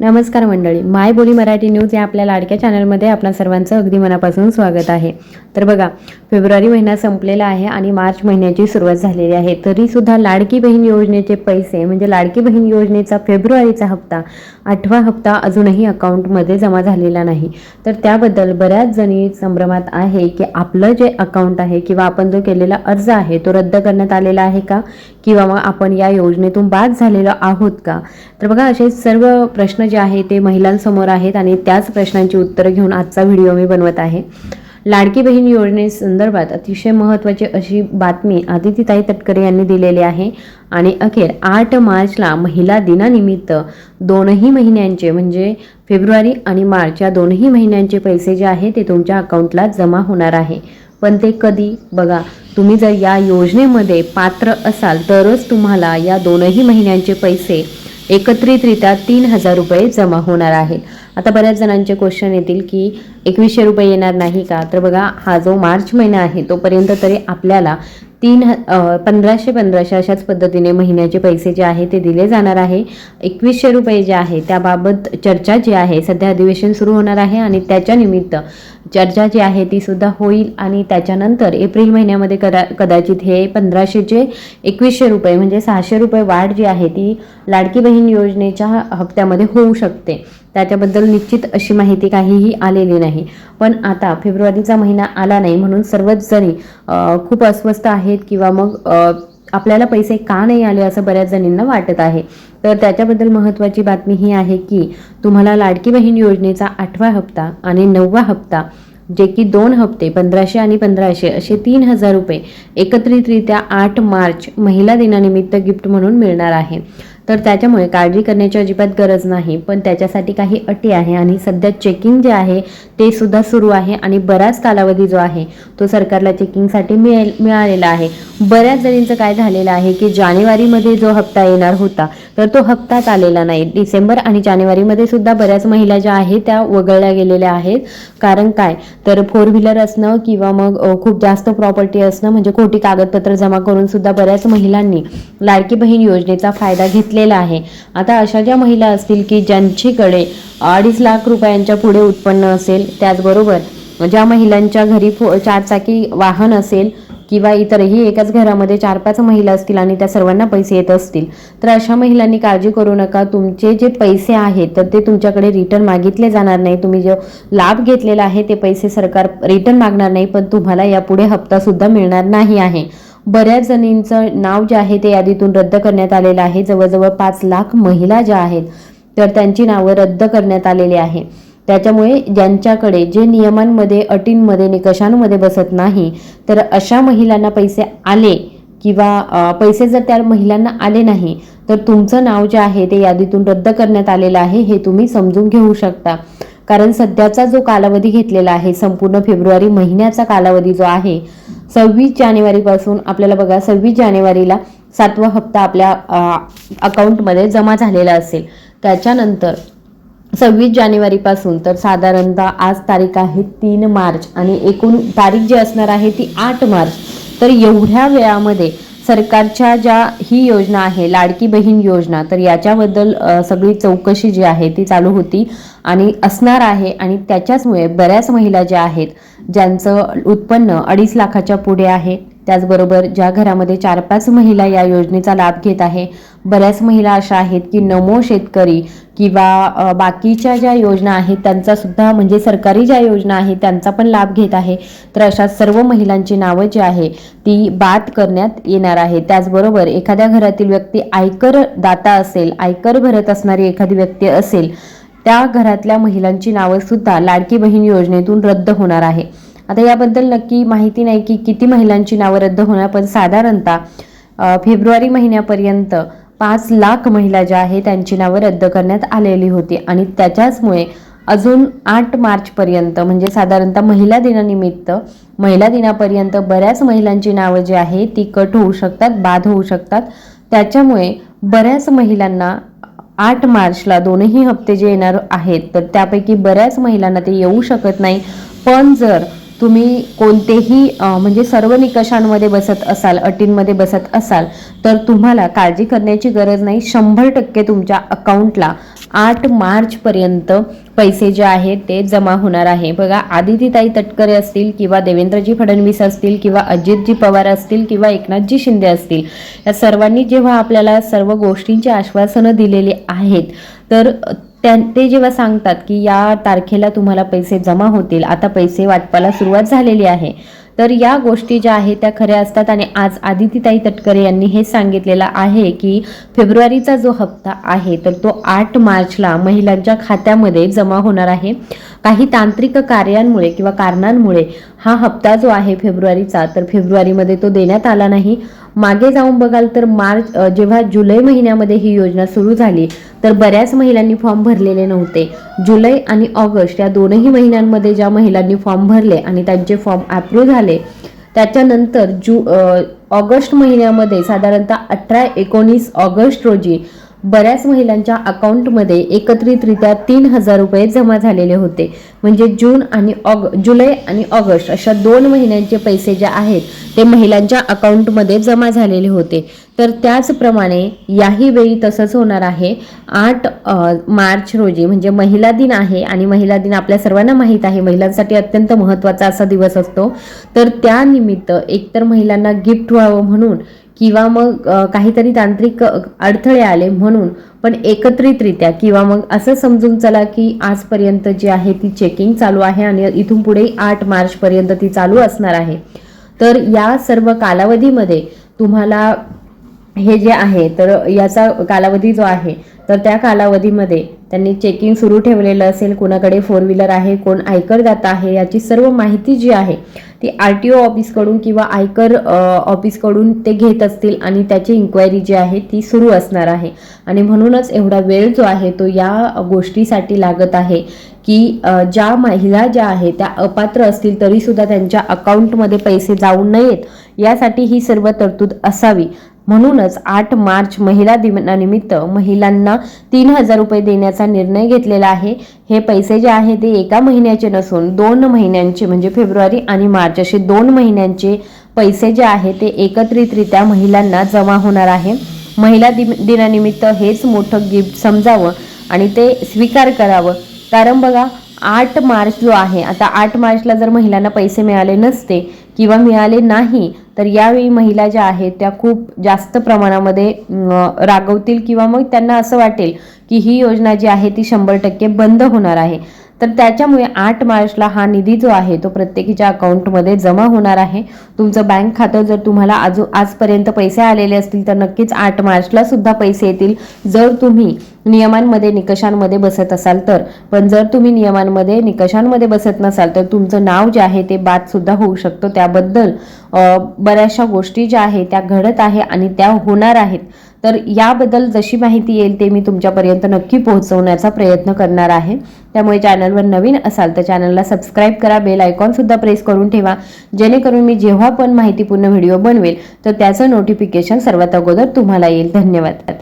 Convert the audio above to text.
नमस्कार मंडळी माय बोली मराठी न्यूज या आपल्या लाडक्या चॅनलमध्ये आपल्या सर्वांचं अगदी मनापासून स्वागत आहे. तर बघा फेब्रुवारी महिना संपलेला आहे आणि मार्च महिन्याची सुरुवात झालेली आहे. तरीसुद्धा लाडकी बहीण योजनेचे पैसे म्हणजे लाडकी बहीण योजनेचा फेब्रुवारीचा हप्ता आठवा हप्ता अजूनही अकाउंटमध्ये जमा झालेला नाही. तर त्याबद्दल बऱ्याच जणी संभ्रमात आहे की आपलं जे अकाउंट आहे किंवा आपण जो केलेला अर्ज आहे तो रद्द करण्यात आलेला आहे का? किंवा मग आपण या योजनेतून बाद झालेलो आहोत का? तर बघा असे सर्व प्रश्न जे आहे ते महिलांसमोर आहेत आणि त्याच प्रश्नांची उत्तरं घेऊन आजचा व्हिडिओ मी बनवत आहे. लाडकी बहीण योजनेसंदर्भात अतिशय महत्त्वाची अशी बातमी आदितीताई तटकरे यांनी दिलेली आहे. आणि अखेर आठ मार्चला महिला दिनानिमित्त दोनही महिन्यांचे म्हणजे फेब्रुवारी आणि मार्च या दोनही महिन्यांचे पैसे जे आहे ते तुमच्या अकाउंटला जमा होणार आहे. पण ते कधी? बघा तुम्ही जर या योजनेमध्ये पात्र असाल तरच तुम्हाला या दोनही महिन्यांचे पैसे एकत्रितरित्या तीन हजार रुपये जमा होणार आहे आता बऱ्याच जणांचे क्वेश्चन येतील की एकवीसशे रुपये येणार नाही का? तर बघा हा जो मार्च महिना आहे तोपर्यंत तरी आपल्याला तीन पंधराशे पंधराशे अशाच पद्धतीने महिन्याचे पैसे जे आहे ते दिले जाणार आहे. एकवीसशे रुपये जे आहे त्याबाबत चर्चा जी आहे सध्या अधिवेशन सुरू होणार आहे आणि त्याच्या निमित्त चर्चा जी आहे ती सुद्धा होईल आणि त्याच्यानंतर एप्रिल महिन्यामध्ये कदा कदाचित हे पंधराशेचे एकवीसशे रुपये म्हणजे सहाशे रुपये वाढ जी आहे ती लाडकी बहीण योजनेच्या हप्त्यामध्ये होऊ शकते. त्याच्याबद्दल निश्चित अशी माहिती काहीही आलेली नाही. पण आता फेब्रुवारीचा महिना आला नाही म्हणून सर्वच जणी खूप अस्वस्थ आहेत किंवा मग आपल्याला पैसे का नाही आले असं बऱ्याच जणींना वाटत आहे. तर त्याच्याबद्दल महत्त्वाची बातमी ही आहे की तुम्हाला लाडकी बहीण योजनेचा आठवा हप्ता आणि नववा हप्ता जे की दोन हप्ते पंधराशे आणि पंधराशे असे तीन हजार रुपये एकत्रितरित्या आठ मार्च महिला दिनानिमित्त गिफ्ट म्हणून मिळणार आहे. तर त्याच्यामुळे काळजी करण्याची अजिबात गरज नाही. पण त्याच्यासाठी काही अटी आहे आणि सध्या चेकिंग जे आहे ते सुद्धा सुरू आहे आणि बराच कालावधी जो आहे तो सरकारला चेकिंगसाठी मिळेल मिळालेला आहे. बऱ्याच जणींचं काय झालेलं आहे की जानेवारीमध्ये जो हप्ता येणार होता तर तो हप्ताच आलेला नाही. डिसेंबर आणि जानेवारीमध्ये सुद्धा बऱ्याच महिला ज्या आहेत त्या वगळल्या गेलेल्या आहेत. कारण काय? तर फोर व्हीलर असणं किंवा मग खूप जास्त प्रॉपर्टी असणं म्हणजे खोटी कागदपत्र जमा करून सुद्धा बऱ्याच महिलांनी लाडकी बहीण योजनेचा फायदा घेतलेला आहे. आता अशा ज्या महिला असतील की ज्यांच्याकडे अडीच लाख रुपयांच्या पुढे उत्पन्न असेल त्याचबरोबर ज्या महिलांच्या घरी फो चारचाकी वाहन असेल किंवा इतरही एकाच घरामध्ये चार पाच महिला असतील आणि त्या सर्वांना पैसे येत असतील तर अशा महिलांनी काळजी करू नका. तुमचे जे पैसे आहेत तर ते तुमच्याकडे रिटर्न मागितले जाणार नाही. तुम्ही जो लाभ घेतलेला आहे ते पैसे सरकार रिटर्न मागणार नाही पण तुम्हाला यापुढे हप्तासुद्धा मिळणार नाही आहे. बऱ्याच जणींचं नाव जे आहे ते यादीतून रद्द करण्यात आलेलं आहे. जवळजवळ पाच लाख महिला ज्या आहेत तर त्यांची नावं रद्द करण्यात आलेली आहे. त्याच्यामुळे ज्यांच्याकडे जे नियमांमध्ये अटींमध्ये निकषांमध्ये बसत नाही तर अशा महिलांना पैसे आले किंवा पैसे जर त्या महिलांना आले नाही तर तुमचं नाव जे आहे ते यादीतून रद्द करण्यात आलेलं आहे हे तुम्ही समजून घेऊ शकता. कारण सध्याचा जो कालावधी घेतलेला आहे संपूर्ण फेब्रुवारी महिन्याचा कालावधी जो आहे सव्वीस जानेवारीपासून आपल्याला बघा सव्वीस जानेवारीला सातवा हप्ता आपल्या अकाउंटमध्ये जमा झालेला असेल. त्याच्यानंतर सव्वीस जानेवारीपासून तर साधारणतः आज तारीख आहे तीन मार्च आणि एकूण तारीख जी असणार आहे ती आठ मार्च. तर एवढ्या वेळामध्ये सरकारच्या ज्या ही योजना आहे लाडकी बहीण योजना तर याच्याबद्दल सगळी चौकशी जी आहे ती चालू होती आणि असणार आहे आणि त्याच्याचमुळे बऱ्याच महिला ज्या आहेत ज्यांचं उत्पन्न अडीच लाखाच्या पुढे आहे त्याचबरोबर ज्या घरामध्ये चार पाच महिला या योजनेचा लाभ घेत आहे बऱ्याच महिला अशा आहेत की नमो शेतकरी किंवा बाकीच्या ज्या योजना आहेत त्यांचा सुद्धा म्हणजे सरकारी ज्या योजना आहेत त्यांचा पण लाभ घेत आहे. तर अशा सर्व महिलांची नावं जी आहे ती बाद करण्यात येणार आहे. त्याचबरोबर एखाद्या घरातील व्यक्ती आयकर दाता असेल आयकर भरत असणारी एखादी व्यक्ती असेल त्या घरातल्या महिलांची नावं सुद्धा लाडकी बहीण योजनेतून रद्द होणार आहे. आता याबद्दल नक्की माहिती नाही की किती महिलांची नावं रद्द होणार पण साधारणतः फेब्रुवारी महिन्यापर्यंत पाच लाख महिला ज्या आहेत त्यांची नावं रद्द करण्यात आलेली होती. आणि त्याच्याचमुळे अजून आठ मार्चपर्यंत म्हणजे साधारणतः महिला दिनानिमित्त महिला दिनापर्यंत बऱ्याच महिलांची नावं जी आहे ती कट होऊ शकतात बाद होऊ शकतात. त्याच्यामुळे बऱ्याच महिलांना आठ मार्चला दोनही हप्ते जे येणार आहेत तर त्यापैकी बऱ्याच महिलांना ते येऊ शकत नाही. पण जर तुम्ही कोणतेही म्हणजे सर्व निकषांमध्ये बसत असाल अटींमध्ये बसत असाल तर तुम्हाला काळजी करण्याची गरज नाही. शंभर टक्के तुमच्या अकाउंटला आठ मार्चपर्यंत पैसे जे आहेत ते जमा होणार आहे. बघा आदितीताई तटकरे असतील किंवा देवेंद्रजी फडणवीस असतील किंवा अजितजी पवार असतील किंवा एकनाथजी शिंदे असतील या सर्वांनी जेव्हा आपल्याला सर्व गोष्टींची आश्वासनं दिलेली आहेत तर त्या ते जेव्हा सांगतात की या तारखेला तुम्हाला पैसे जमा होतील आता पैसे वाटपाला सुरुवात झालेली आहे तर या गोष्टी ज्या आहेत त्या खऱ्या असतात. आणि आज आदितीताई तटकरे यांनी हे सांगितलेलं आहे की फेब्रुवारीचा जो हप्ता आहे तर तो आठ मार्चला महिलांच्या खात्यामध्ये जमा होणार आहे. काही तांत्रिक कार्यांमुळे किंवा कारणांमुळे हा हप्ता जो आहे फेब्रुवारीचा तर फेब्रुवारीमध्ये तो देण्यात आला नाही. मागे जाऊन बघाल तर मार्च जेव्हा जुलै महिन्यामध्ये ही योजना सुरू झाली तर बऱ्याच महिलांनी फॉर्म भरलेले नव्हते. जुलै आणि ऑगस्ट या दोनही महिन्यांमध्ये ज्या महिलांनी फॉर्म भरले आणि त्यांचे फॉर्म अप्रूव्ह झाले त्याच्यानंतर जू ऑगस्ट महिन्यामध्ये साधारणतः अठरा एकोणीस ऑगस्ट रोजी बऱ्याच महिलांच्या अकाउंटमध्ये एकत्रितरित्या तीन हजार रुपये जमा झालेले होते. म्हणजे जून आणि ऑग जुलै आणि ऑगस्ट अशा दोन महिन्यांचे पैसे जे आहेत ते महिलांच्या अकाउंटमध्ये जमा झालेले होते. तर त्याचप्रमाणे याही वेळी तसंच होणार आहे. आठ मार्च रोजी म्हणजे महिला दिन आहे आणि महिला दिन आपल्या सर्वांना माहीत आहे. महिलांसाठी अत्यंत महत्त्वाचा असा दिवस असतो. तर त्यानिमित्त एकतर महिलांना गिफ्ट व्हावं म्हणून किंवा मग काहीतरी तांत्रिक अडथळे आले म्हणून पण एकत्रितरित्या किंवा मग असं समजून चला की आजपर्यंत जी आहे ती चेकिंग चालू आहे आणि इथून पुढे आठ मार्चपर्यंत ती चालू असणार आहे. तर या सर्व कालावधीमध्ये तुम्हाला हे जे आहे तर याचा कालावधी जो आहे तर त्या कालावधीमध्ये त्यांनी चेकिंग सुरू ठेवलेलं असेल कोणाकडे फोर व्हीलर आहे कोण आयकरदाता आहे याची सर्व माहिती जी आहे ती आर टी ओ ऑफिसकडून किंवा आयकर ऑफिसकडून ते घेत असतील आणि त्याची इन्क्वायरी जी आहे ती सुरू असणार आहे. आणि म्हणूनच एवढा वेळ जो आहे तो या गोष्टीसाठी लागत आहे की ज्या महिला ज्या आहेत त्या अपात्र असतील तरीसुद्धा त्यांच्या अकाउंटमध्ये पैसे जाऊ नयेत. यासाठी ही सर्व तरतूद असावी. म्हणूनच आठ मार्च महिला दिनानिमित्त महिलांना तीन हजार रुपये देण्याचा निर्णय घेतलेला आहे. हे पैसे जे आहे ते एका महिन्याचे नसून दोन महिन्यांचे म्हणजे फेब्रुवारी आणि मार्च असे दोन महिन्यांचे पैसे जे आहे ते एकत्रितरित्या महिलांना जमा होणार आहे. महिला दिन दिनानिमित्त हेच मोठं गिफ्ट समजावं आणि ते स्वीकार करावं. कारण बघा आठ मार्च जो आहे आता आठ मार्चला जर महिलांना पैसे मिळाले नसते किंवा मिळाले नाही तर यावेळी महिला ज्या आहेत त्या खूप जास्त प्रमाणामध्ये रागवतील किंवा मग त्यांना असं वाटेल की ही योजना जी आहे ती शंभर टक्के बंद होणार आहे. तर त्याच्यामुळे आठ मार्चला हा निधी जो आहे तो प्रत्येकीच्या अकाउंटमध्ये जमा होणार आहे. तुमचं बँक खातं जर तुम्हाला आजू आजपर्यंत पैसे आलेले असतील तर नक्कीच आठ मार्चला सुद्धा पैसे येतील. जर तुम्ही नियमांमध्ये निकषांमध्ये बसत असाल तर. पण जर तुम्ही नियमांमध्ये निकषांमध्ये बसत नसाल तर तुमचं नाव जे आहे ते बाद सुद्धा होऊ शकतो. त्याबद्दल बऱ्याचशा गोष्टी ज्या आहेत त्या घडत आहे आणि त्या होणार आहेत. तर याबद्दल जशी माहिती येईल ते मी तुमच्यापर्यंत नक्की पोहोचवण्याचा प्रयत्न करणार आहे. त्यामुळे चॅनलवर नवीन असाल तर चॅनलला सबस्क्राईब करा बेल आयकॉन सुद्धा प्रेस करून ठेवा. जेणेकरून मी जेव्हा पण माहितीपूर्ण व्हिडिओ बनवेल तर त्याचं नोटिफिकेशन सर्वात अगोदर तुम्हाला येईल. धन्यवाद.